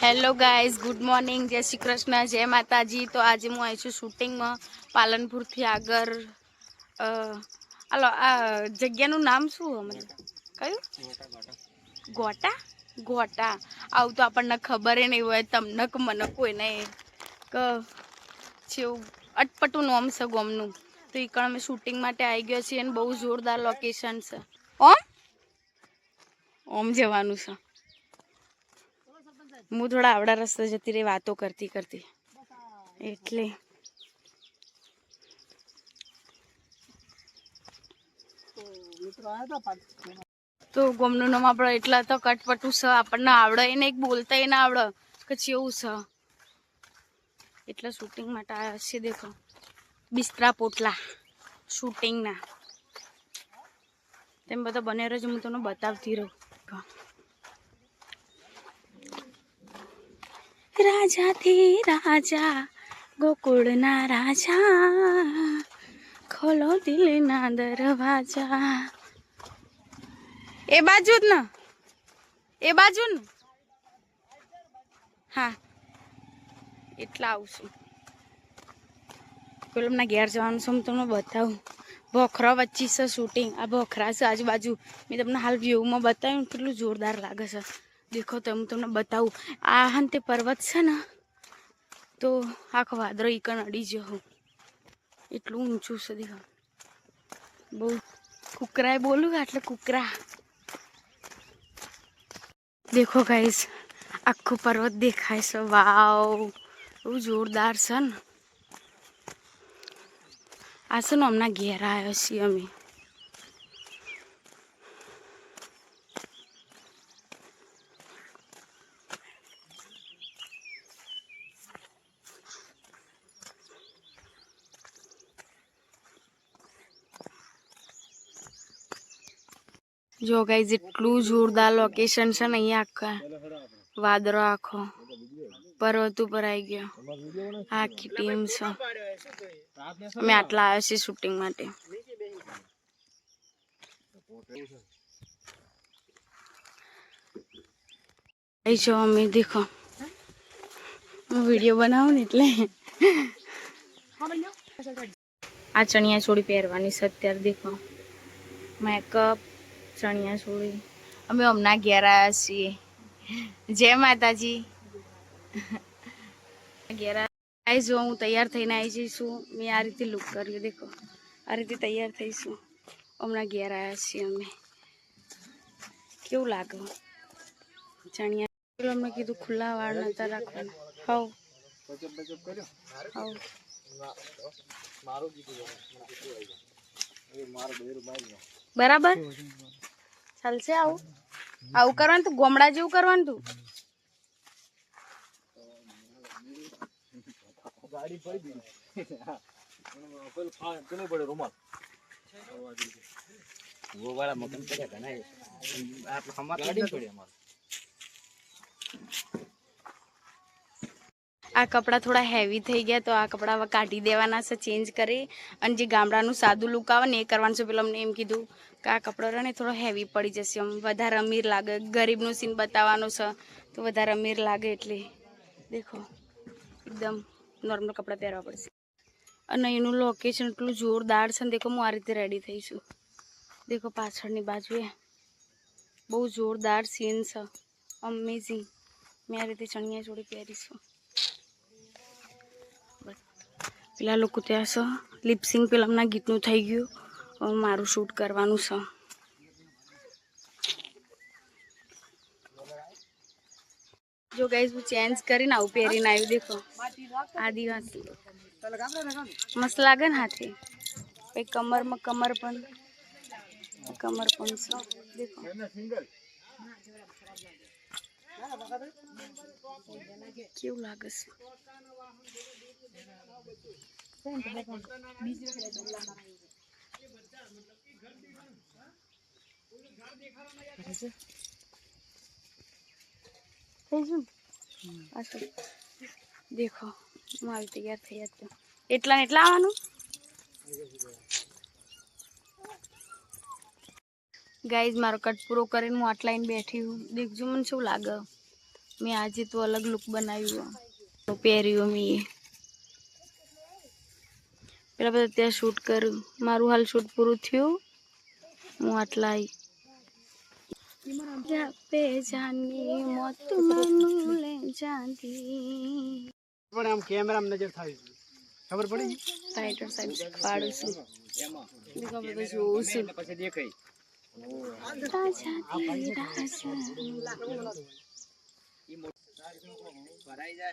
Hello guys good morning, જય શ્રી કૃષ્ણ, જય માતાજી. તો આજે હું આવી છું શૂટિંગમાં પાલનપુરથી આગળ. હાલો, આ જગ્યાનું નામ શું હમણાં કયું? ગોટા? ગોટા. આવું તો આપણને ખબર નહીં હોય, તમને કે, મને કોઈને કે, જેવું અટપટું નામ છે ગોમનું. તો એ કણ અમે શૂટિંગ માટે આવી ગયો છીએ અને બહુ જોરદાર લોકેશન છે. ઓમ? ઓમ જવાનું છે. હું થોડા આવડા રસ્તે જતી રહી, વાતો કરતી કરતી. એટલે. તો ગોમનું નામ આપણે એટલા તો કટપટું છે આપણને આવડે એને એક બોલતા એને આવડે. કે જેવું છે એટલે શૂટિંગ માટે આવ્યા છે, દેખો. બિસ્તરા પોટલા શૂટિંગના તેમ બધા બને રહેજો હું તમને બતાવતી રહું. રાજાથી રાજા, ગોકુળના રાજા, ખોલો દિલના દરવાજા. એ બાજુ જ ને, એ બાજુ ને. હા, એટલા આવશું પેલું ઘેર જવાનું છે, હું તમને બતાવું. ભોખરા વચ્ચે છે શૂટિંગ આ ભોખરા છે આજુબાજુ. મેં તમને હાલ વ્યૂમાં બતાવ્યું કેટલું જોરદાર લાગે છે. દેખો તો હું તમને બતાવું. આ હંતે પર્વત છે ને, તો આખો વાદળો ઈકણ અડી ગયો હું. એટલું ઊંચું છે દેખો. બહુ કુકરાએ બોલું એટલે કુકરા. દેખો ગાઈસ આખું પર્વત દેખાય છે. વાવ, બહુ જોરદાર છે ને. આ છે ને હમણાં ઘેર આવ્યો છીએ અમે. જો ગાઈઝ એટલું જોરદાર લોકેશન છે ને અહીંયા આખા. વાદળો આખો. પર્વત ઉપર આવી ગયો. આખી ટીમ છે. અમે આટલા આવ્યા છીએ શૂટિંગ માટે. જો અમે દેખો. હું વીડિયો બનાવું ને એટલે. આ ચણિયા ચોળી પહેરવાની છે અત્યારે દેખો. મેકઅપ ચણિયા ચોળી અમે હમણાં ઘેર આવ્યા છીએ. જય માતાજી. ઘેર આવી જો હું તૈયાર થઈને આવી જઈશું મેં આ રીતે લુક કર્યું દેખો. આ રીતે તૈયાર થઈશું હમણાં ઘેર આવ્યા છીએ અમે. કેવું લાગે? ચણિયા પેલું અમને કીધું ખુલ્લા વાળ નતા રાખવાના. હવ. હવ. બરાબર? ચાલશે આવું? આવું કરવાનું તું? ગોમડા જેવું કરવાનું તું? આ કપડાં થોડા હેવી થઈ ગયા તો આ કપડાં કાઢી દેવાના છે ચેન્જ કરી. અને જે ગામડાનું સાદું લુક આવે ને એ કરવાનું છે. પેલો અમને એમ કીધું કે આ કપડો રહે થોડો હેવી પડી જશે. આમ વધારે અમીર લાગે. ગરીબનું સીન બતાવવાનું છે, તો વધારે અમીર લાગે એટલે. દેખો, એકદમ નોર્મલ કપડાં પહેરવા પડશે. અને એનું લોકેશન એટલું જોરદાર છે ને, દેખો, હું આ રીતે રેડી થઈશું દેખો, પાછળની બાજુએ બહુ જોરદાર સીન છે. અમેઝિંગ મેં આ રીતે ચણિયા ચોળી પહેરીશું પેલા લોકો ત્યાં છે લિપસિંગ પેલા હમણાં ગીતનું થઈ ગયું. મારું શૂટ કરવાનું છે જો ગાઈઝ હું ચેન્જ કરીને આવું પહેરીને આવ્યું દેખો. આદિવાસી. મસ્ત લાગે ને હાથે? પછી કમરમાં કમર પણ કમર પણ છે દેખો. કેવું લાગે છે દેખો, માલ તૈયાર થઈ જતો. એટલા ને એટલા આવવાનું? ગાઈઝ મારો કટ પૂરો કરીને હું આટલા આઈને બેઠી હું. દેખજો, મને શું લાગે? મેં આજે તો અલગ લુક બનાવ્યું. પહેર્યું મેં. પેલા બધા ત્યાં શૂટ કર્યું મારું હાલ શૂટ પૂરું થયું. હું આટલા આવી જાપે જાની મોત મનું લે જાતી પણ આમ કેમેરામાં નજર થાય છે. ખબર પડી? રાઇટર સાહેબ શીખવાડું છું. દેખો બધું જોઉં છું. રાજા. દી રાજા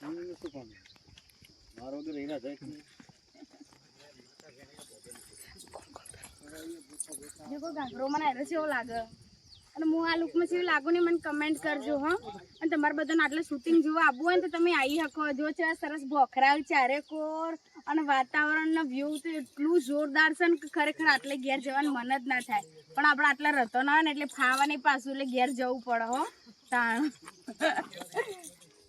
નહીં બસ મારો ના લાગે અને હું આ લુકમાં એવું લાગુ નહીં મને કમેન્ટ કરજો હા અને તમારે બધાને આટલે શૂટિંગ જોવા આવવું હોય ને તો તમે આવી શકો જો છે સરસ બોખરાલ ચારે કોર અને વાતાવરણનો વ્યૂ તો એટલું જોરદાર છે ને ખરેખર આટલે ઘેર જવાનું મન જ ના થાય. પણ આપણે આટલા રતો ના હોય ને એટલે ફાવાની પાછું, એટલે ઘેર જવું પડે, હો. તાણ.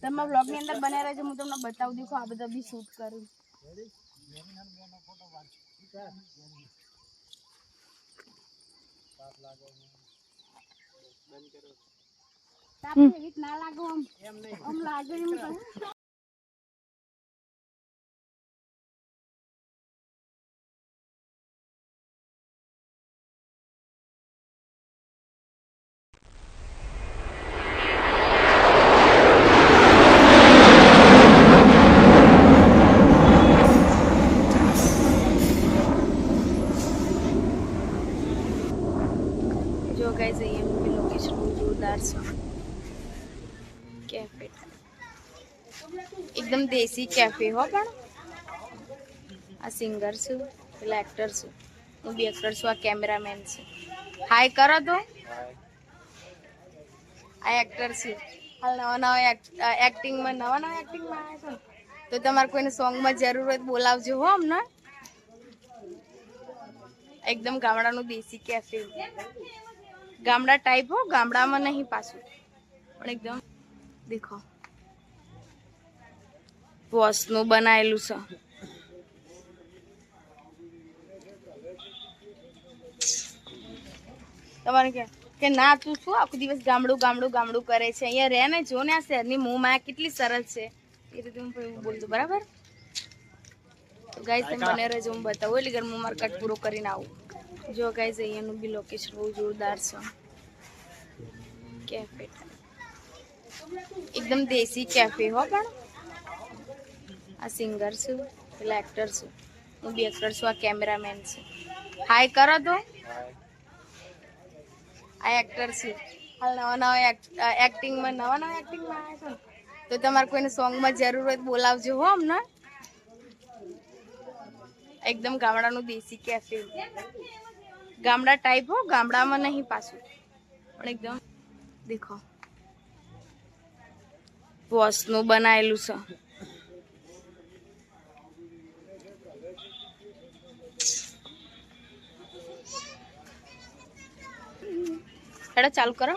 તમે બ્લોગની અંદર બન્યા રહેજો હું તમને બતાવું દેખો આ બધા બી શૂટ કરું. ના લાગો આમ. આમ લાગે એમ જો ગાઈઝ અહીંયા લોકેશન બહુ જોરદાર છે. કેફે એકદમ દેશી કેફે હો પણ. આ સિંગર છું પેલા એક્ટર છું. હું બી એક્ટર છું, આ કેમેરામેન છું. હાય કરો તો. આ એક્ટર છું. હાલ નવા નવા એક્ટિંગમાં નવા નવા એક્ટિંગમાં આવ્યા છો તો તમારે કોઈને સોંગમાં જરૂર હોય તો બોલાવજો હો હમણાં એકદમ ગામડાનું દેશી કેફે ગામડા ટાઈપ હો ગામડામાં નહીં પાછું. પણ એકદમ દેખો. વોસનું બનાયેલું છે. તમારે કે કે ના તું શું આખો દિવસ ગામડું ગામડું ગામડું કરે છે? અહીંયા રહે ને જો ને આ શહેરની માયા કેટલી સરસ છે. એ રીતે હું બોલતું બરાબર? ગાય તમે બને રહેજો હું બતાવું એટલે ઘર હું મારો કટ પૂરો કરીને આવું. જો ગાઈઝ અહીંયાનું બી લોકેશન બહુ જોરદાર છે. કેફે એકદમ દેશી કેફે હો પણ. આ સિંગર છું, પેલા એક્ટર છું. હું બી એક્ટર છું, આ કેમેરામેન છું. હાય કરો તો. આ એક્ટર છું. હાલ નવા નવા એક્ટિંગમાં નવા નવા એક્ટિંગમાં આવ્યા છો તો તમારે કોઈને સોંગમાં જરૂર હોય બોલાવજો હો હમણાં. એકદમ ગામડાનું દેશી કેફે ગામડા ટાઈપ હો, ગામડામાં નહીં પાછું. પણ એકદમ, દેખો. વોસનું બનાયેલું છે. હેડો, ચાલુ કરો.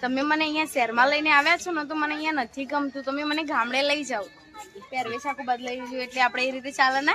તમે મને અહીંયા શહેરમાં લઈને આવ્યા છો ને, તો મને અહીંયા નથી ગમતું. તમે મને ગામડે લઈ જાઓ. પહેરવેશ આખું બદલાઈ ગયું, એટલે આપણે એ રીતે ચાલે ને?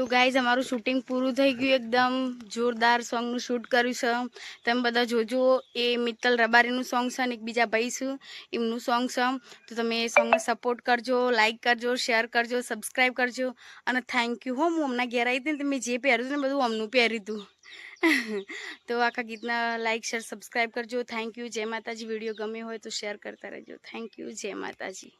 તો ગાઈઝ અમારું શૂટિંગ પૂરું થઈ ગયું એકદમ. જોરદાર સોંગનું શૂટ કર્યું છે. તમે બધા જોજો, એ મિત્તલ રબારીનું સોંગ છે અને એક બીજા ભાઈ છું એમનું સોંગ છે. તો તમે એ સોંગને સપોર્ટ કરજો લાઇક કરજો શેર કરજો સબસ્ક્રાઈબ કરજો. અને થેન્ક યુ હો, હું હમણાં ઘેર આવી હતી ને તમે જે પહેર્યું ને બધું અમનું પહેર્યું હતું. તો આખા ગીતના લાઇક શેર સબસ્ક્રાઈબ કરજો. થેન્ક યુ જય માતાજી. વીડિયો ગમ્યો હોય તો શેર કરતા રહેજો. થેન્ક યુ જય માતાજી.